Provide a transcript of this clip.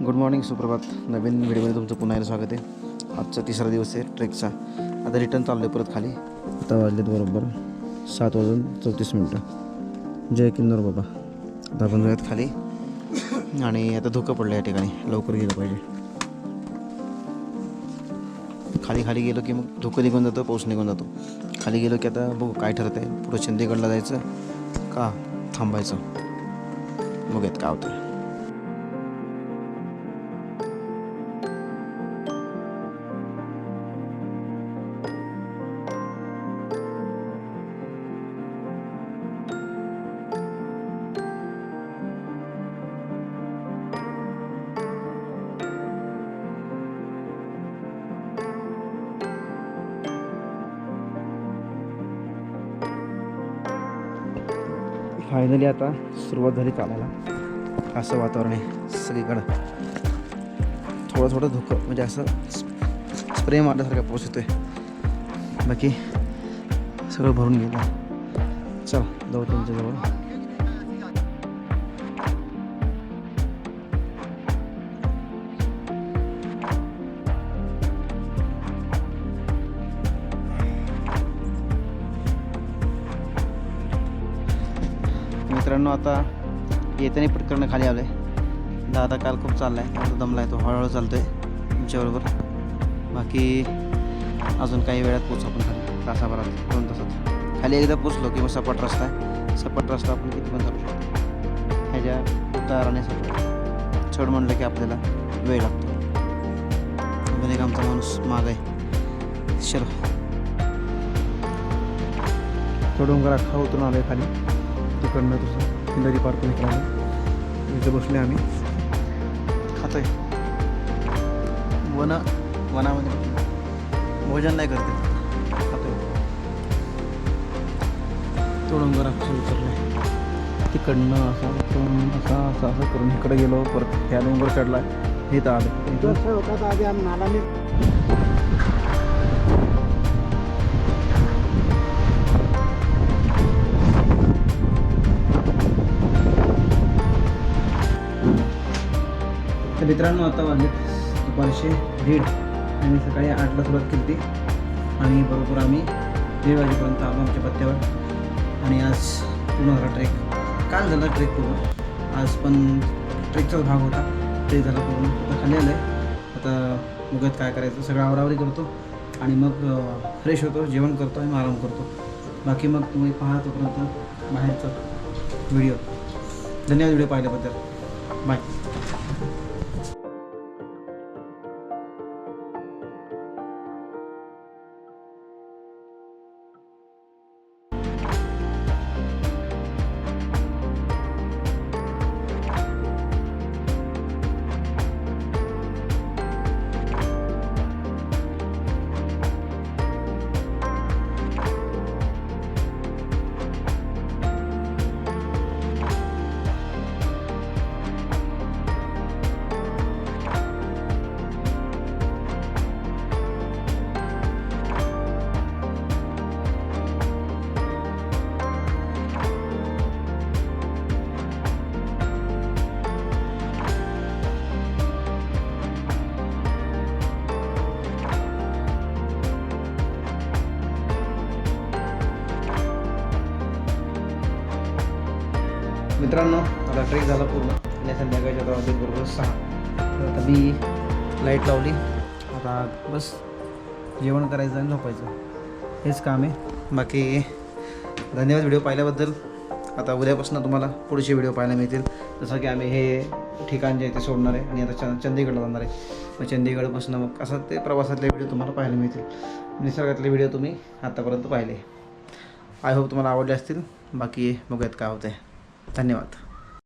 Morning सुप्रभात नवीन व्हिडिओमध्ये तुमचं पुन्हा एकदा स्वागत आहे. आजचा तिसरा दिवस आहे ट्रेकचा. आता रिटर्न चाललो आहे परत खाली. आता वाजलेत बरोबर सात वाजून चौतीस मिनटं. जय किन्नर बाबा. आता आपण जाऊयात खाली. आणि आता धुकं पडलं या ठिकाणी. लवकर गेलं पाहिजे. खाली खाली गेलो की मग धुकं निघून जातं पाऊस निघून जातो. खाली गेलो की आता बघू काय ठरत आहे पुढं चंदीगडला जायचं का थांबायचं? बघूयात काय होतं फायनली आता सुरुवात झाली चालायला असं वातावरण आहे सगळीकडं. थोडं थोडं धुकं म्हणजे असं स्प्रे मारल्यासारखा पाऊस येतोय. बाकी सगळं भरून गेलं. चल जाऊ तुमच्याजवळ मित्रांनो आता येताना पटकरणं खाली आलं आहे दादा काल खूप चालला आहे दमला आहे तो हळूहळू चालतो आहे तुमच्याबरोबर बाकी अजून काही वेळात पोचू आपण खाली तासाभरात दोन तासात. खाली एकदा पोचलो की मग सपाट रस्ता आहे. सपाट रस्ता आपण किती पण चालू शकतो. ह्याच्या उताराने सगळं चढ म्हणलं की आपल्याला वेळ लागतो. अजून एक आमचा माणूस माग आहे. चलो. तो डोंगर अख्खा उतरून आलो आहे खाली. तिकडनं तसं किल्लारी पार्क निघालो इथं बसले आम्ही. खातोय. वन वनामध्ये भोजन नाही करते खातोय. तो डोंगर अख्खा उतरलाय. तिकडनं असं उतरून असा असं असं करून इकडे गेलो परत ह्या डोंगर चढला हे तर आलं. तर मित्रांनो आता वाजले दुपारशे दीड आणि सकाळी आठला सुरुवात केली आणि बरोबर आम्ही दीड वाजेपर्यंत आलो आमच्या पत्त्यावर. आणि आज पूर्ण झाला ट्रेक काल झाला ट्रेक पूर्ण. आज पण ट्रेकचाच भाग होता. ट्रेक झाला पूर्ण. आता खाली आलं आहे आता मुगत काय करायचं. सगळं आवरावरी करतो. आणि मग फ्रेश होतो. जेवण करतो आणि आराम करतो. बाकी मग तुम्ही पाहा तोपर्यंत बाहेरचं व्हिडिओ. धन्यवाद व्हिडिओ पाहिल्याबद्दल. बाय. मित्रांनो आता ट्रेक झाला पूर्ण. आणि संध्याकाळच्या आता बरोबर सहा. तर आता मी लाइट लावली. आता बस जेवण करायचं आणि झोपायचं. हेच काम आहे. बाकी धन्यवाद व्हिडिओ पाहिल्याबद्दल. आता उद्यापासून तुम्हाला पुढचे व्हिडिओ पाहायला मिळतील. जसं की आम्ही हे ठिकाण जे आहे ते सोडणार आहे आणि आता च चंदीगडला जाणार आहे. मग चंदीगडपासून मग असं ते प्रवासातले व्हिडिओ तुम्हाला पाहायला मिळतील. निसर्गातले व्हिडिओ तुम्ही आत्तापर्यंत पाहिले. आय होप तुम्हाला आवडले असतील. बाकी बघूयात काय होतं आहे धन्यवाद.